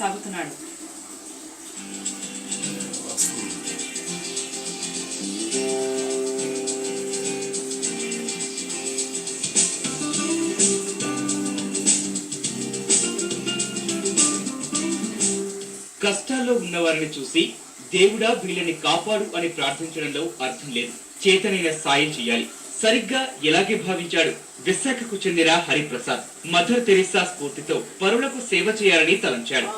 సాగుతున్నాడు. కష్టాల్లో ఉన్నవారిని చూసి దేవుడా వీళ్ళని కాపాడు అని ప్రార్థించడంలో అర్థం లేదు. చేతనైన సాయం చేయాలి. సరిగ్గా ఎలాగే భావించాడు. విశాఖకు చెందిన హరిప్రసాద్ మదర్ తెరిసా స్ఫూర్తితో పరులకు సేవ చేయాలని తలంచాడు.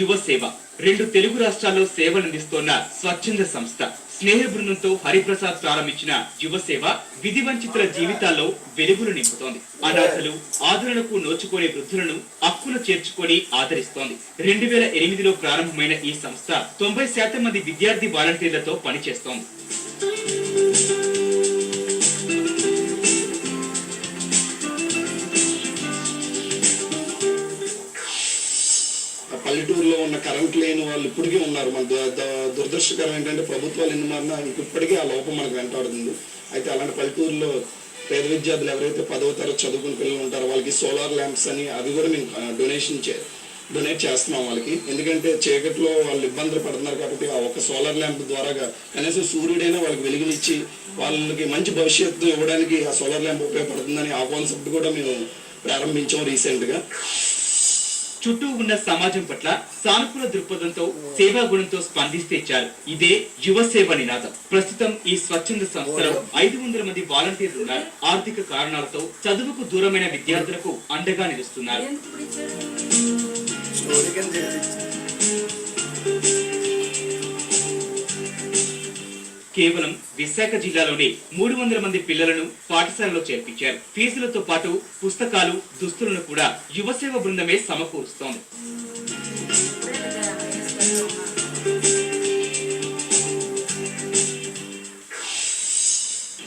యువ సేవ రెండు తెలుగు రాష్ట్రాల్లో సేవలందిస్తోన్న స్వచ్ఛంద సంస్థ. స్నేహ బృందంతో హరిప్రసాద్ ప్రారంభించిన యువ సేవ విధి వంచితుల జీవితాల్లో వెలుగులు నింపుతోంది. అనాథలు ఆదరణకు నోచుకునే వృద్ధులను హక్కులు చేర్చుకొని ఆదరిస్తోంది. రెండు వేల ఎనిమిదిలో ప్రారంభమైన ఈ సంస్థ తొంభై శాతం మంది విద్యార్థి వాలంటీర్లతో పనిచేస్తోంది. ఆ ఉన్న కరెంట్ లేని వాళ్ళు ఇప్పటికీ ఉన్నారు. మన దురదృష్టకరం ఏంటంటే ప్రభుత్వాలు ఎన్ని మారినా ఇప్పటికీ ఆ లోపం మనకు వెంటాడుతుంది. అయితే అలాంటి పల్లెటూరులో పేద విద్యార్థులు ఎవరైతే పదవ తరగతి చదువుకున్న పిల్లలు ఉంటారో వాళ్ళకి సోలార్ ల్యాంప్స్ అని అవి కూడా మేము డొనేషన్ చే డొనేట్ చేస్తున్నాం వాళ్ళకి. ఎందుకంటే చీకట్లో వాళ్ళు ఇబ్బందులు పడుతున్నారు కాబట్టి ఆ ఒక సోలార్ ల్యాంప్ ద్వారాగా కనీసం సూర్యుడైనా వాళ్ళకి వెలుగునిచ్చి వాళ్ళకి మంచి భవిష్యత్తు ఇవ్వడానికి ఆ సోలార్ ల్యాంప్ ఉపయోగపడుతుందని ఆ కాన్సెప్ట్ కూడా మేము ప్రారంభించాం రీసెంట్గా. చుట్టూ ఉన్న సమాజం పట్ల సానుకూల దృక్పథంతో సేవా గుణంతో స్పందిస్తే చాలు. ఇదే యువ సేవ నినాదం. ప్రస్తుతం ఈ స్వచ్ఛంద సంస్థలో ఐదు వందల మంది వాలంటీర్లు ఉన్నారు. ఆర్థిక కారణాలతో చదువుకు దూరమైన విద్యార్థులకు అండగా నిలుస్తున్నారు. కేవలం విశాఖ జిల్లాలోనే మూడు వందల మంది పిల్లలను పాఠశాలలో చేర్పించారు. ఫీజులతో పాటు పుస్తకాలు దుస్తులను కూడా యువసేవ బృందమే సమకూరుస్తోంది.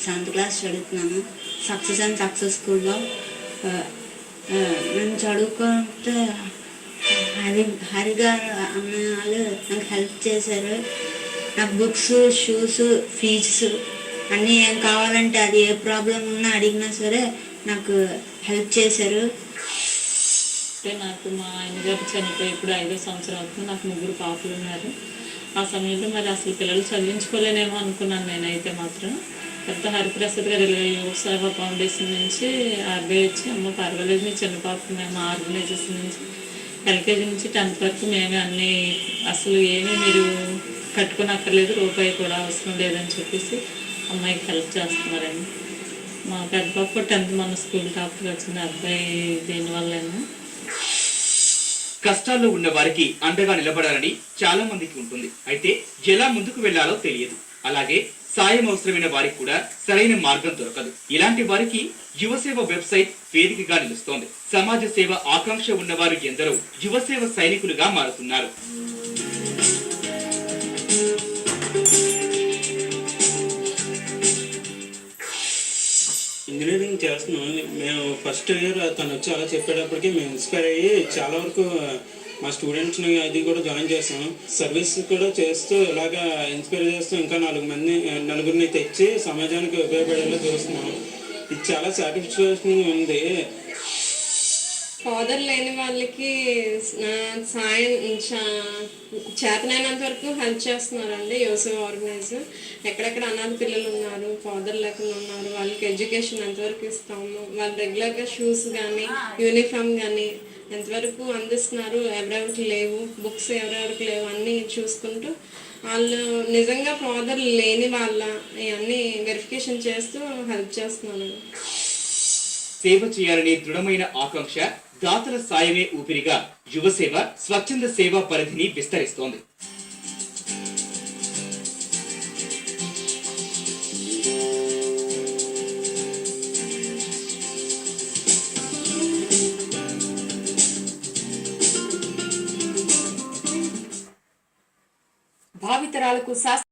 సెవెంత్ క్లాస్ చదువుతున్నాను. సక్సెస్ అండ్ సక్సెస్ స్కూల్లో నేను చదువుకుంటే హరి హరి గారు అన్న వాళ్ళు నాకు హెల్ప్ చేశారు. నాకు బుక్స్ షూస్ ఫీజు అన్నీ ఏం కావాలంటే అది ఏ ప్రాబ్లం ఉన్నా అడిగినా సరే నాకు హెల్ప్ చేశారు. అంటే నాకు మా ఆయన గారు చనిపోయి ఇప్పుడు ఐదో సంవత్సరం అవుతుంది. నాకు ముగ్గురు పాపలు ఉన్నారు. ఆ సమయంలో మరి అసలు పిల్లలు చదివించుకోలేనేమో అనుకున్నాను నేనైతే మాత్రం. పెద్ద హరిప్రసాద్ గారు ఇలా యువ సేవ ఫౌండేషన్ నుంచి ఆర్బీఐ వచ్చి అమ్మ పర్వాలేదు మీ చిన్న పాప మేము ఆర్గనైజేషన్ నుంచి ఎల్కేజీ నుంచి టెన్త్ వరకు మేమే అన్నీ అసలు ఏమీ మీరు కట్టుకునక్కర్లేదు రూపాయి కూడా అవసరం లేదని చెప్పేసి అమ్మాయికి హెల్ప్ చేస్తున్నారండి. మా పెద్ద పాప టెన్త్ మన స్కూల్ టాప్కి వచ్చిన అబ్బాయి దీనివల్లేనా. కష్టాల్లో ఉన్న వారికి అండగా నిలబడాలని చాలా మందికి ఉంటుంది. అయితే ఎలా ముందుకు వెళ్ళాలో తెలియదు. అలాగే సాయం అవసరమైన వారికి కూడా సరైన మార్గం దొరకదు. ఇలాంటి వారికి యువసేవ వెబ్సైట్ వేదికగా నిలుస్తోంది. సమాజ సేవ ఆకాంక్ష ఉన్నవారు ఎందరో యువసేవ సైనికులుగా మారుతున్నారు. ఇంజనీరింగ్ చేస్తున్నాం. మేము ఫస్ట్ ఇయర్ తను వచ్చి అలా చెప్పేటప్పటికి మేము ఇన్స్పైర్ అయ్యి చాలా వరకు మా స్టూడెంట్స్ని అది కూడా జాయిన్ చేస్తాం సర్వీస్ కూడా చేస్తూ ఇలాగా ఇన్స్పైర్ చేస్తూ ఇంకా నాలుగు మంది నలుగురిని తెచ్చి సమాజానికి ఉపయోగపడేలా చూస్తున్నాం. ఇది చాలా సాటిస్ఫాక్షన్ ఉంది. ఫాదర్ లేని వాళ్ళకి సాయం చేతనైనంత వరకు హెల్ప్ చేస్తున్నారండి యోసో ఆర్గనైజ్ ఎక్కడెక్కడ అనాథ పిల్లలు ఉన్నారు ఫాదర్ లేకుండా ఉన్నారు వాళ్ళకి ఎడ్యుకేషన్ ఎంతవరకు ఇస్తాము వాళ్ళు రెగ్యులర్గా షూస్ కానీ యూనిఫామ్ కానీ ఎంతవరకు అందిస్తున్నారు ఎవరెవరికి లేవు బుక్స్ ఎవరెవరికి లేవు అన్నీ చూసుకుంటూ వాళ్ళు నిజంగా ఫాదర్ లేని వాళ్ళ ఇవన్నీ వెరిఫికేషన్ చేస్తూ హెల్ప్ చేస్తున్నాను. సేవ చేయాలనే దృఢమైన ఆకాంక్ష దాతల సాయమే ఊపిరిగా యువసేవ స్వచ్ఛంద సేవా పరిధిని విస్తరిస్తోంది. భావితరాలకు శాస్త్ర